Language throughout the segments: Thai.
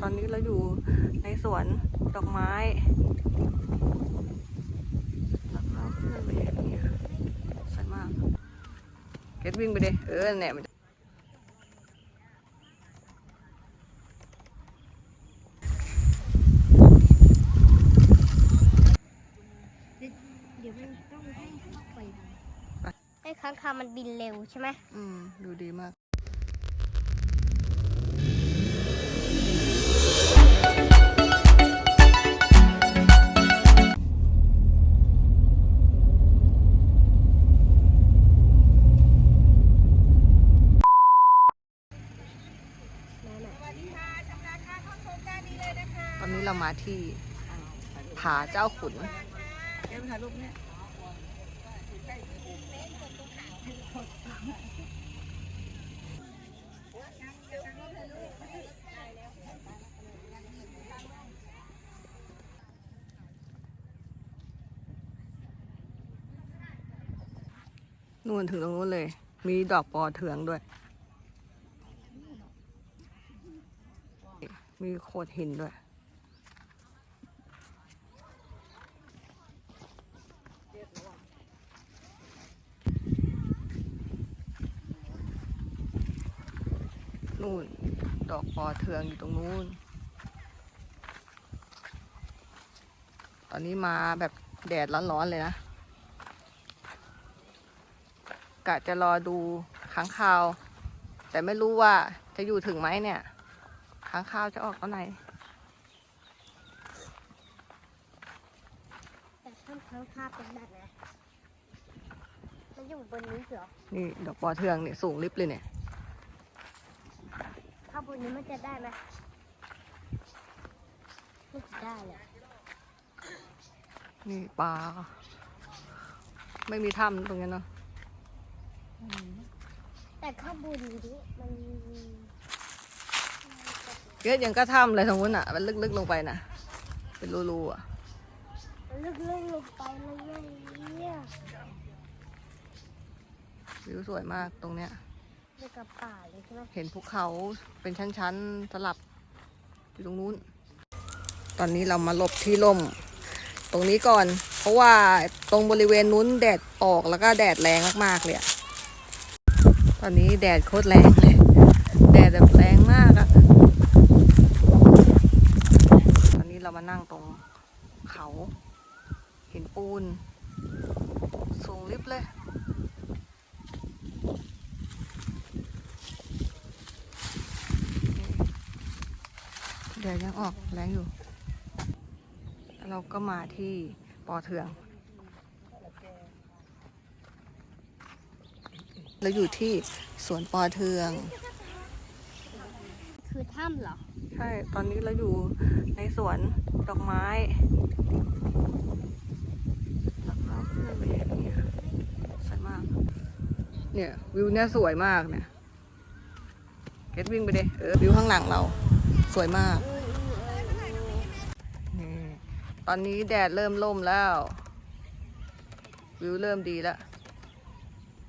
ตอนนี้เราอยู่ในสวนดอกไม้แล้วก็เพื่อนไปอย่างเงี้ยสวยมากเกดวิ่งไปดิเออเนี่ยมันเดี๋ยวมันต้องให้ไปให้ค้างคาวมันบินเร็วใช่ไหมอืม ดูดีมาก มาที่ผาเจ้าขุนเกดถ่ายรูปเนี่ยนู่นถึงตรงนู้นเลย มีดอกปอเทืองด้วย มีโขดหินด้วย นู่น ดอกปอเทืองอยู่ตรงนู้น ตอนนี้มาแบบแดดร้อนๆเลยนะ กะจะรอดูค้างคาว แต่ไม่รู้ว่าจะอยู่ถึงไหมเนี่ย ค้างคาวจะออกตอนไหนแต่ถ้าค้างคาวเป็นแบบไหนมันอยู่บนนี้เหรอ นี่ดอกปอเทืองเนี่ยสูงลิบเลยเนี่ยถ้า บนนี้มันจะได้ไหมไม่จะได้เลยนี่ปลา ไม่มีถ้ำตรงนี้เนาะแต่ข้างบนนี้มันเยอะยังก็ถ้ำเลยตรงนู้นอะ มันลึกๆลงไปนะเป็นรูๆอะมันลึกๆลงไปเลยเนี่ยวิวสวยมากตรงเนี้ย เดียวกับป่าเลยใช่ไหมเห็นภูเขาเป็นชั้นๆสลับอยู่ตรงนู้น ตอนนี้เรามาหลบที่ร่ม ตรงนี้ก่อน เพราะว่าตรงบริเวณนู้นแดดออกแล้วก็แดดแรงมากๆเลยตอนนี้แดดโคตรแรงเลย แดดแบบแรงมากอะตอนนี้เรามานั่งตรงเขาหินปูน สูงลิบเลย เดี๋ยวยังออกแรงอยู่แล้วเราก็มาที่ปอเทือง เราอยู่ที่สวนปอเทือง คือถ้ำเหรอ ใช่ ตอนนี้เราอยู่ในสวนดอกไม้แล้วก็เพื่อนไปอย่างเงี้ยสวยมากเนี่ย วิวเนี่ยสวยมากเนี่ยเกดวิ่งไปดิเออวิวข้างหลังเรา สวยมากนี่ ตอนนี้แดดเริ่มล่มแล้ว วิวเริ่มดีแล้ว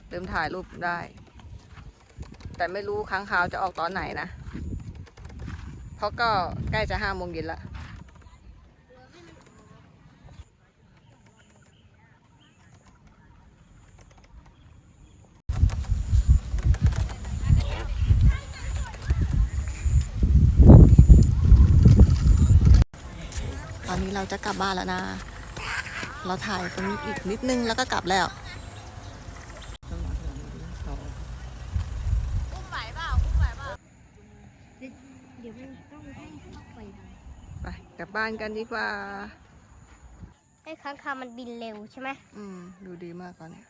เริ่มถ่ายรูปได้ แต่ไม่รู้ค้างคาวจะออกตอนไหนนะ เพราะก็ใกล้จะห้าโมงเย็นแล้ว เราจะกลับบ้านแล้วนะ เราถ่ายตรงนี้อีกนิดนึงแล้วก็กลับแล้วเดี๋ยวมันต้องให้ไปไปกลับบ้านกันดีกว่าให้ค้างคาวมันบินเร็วใช่ไหมอืม ดูดีมากตอนเนี้ย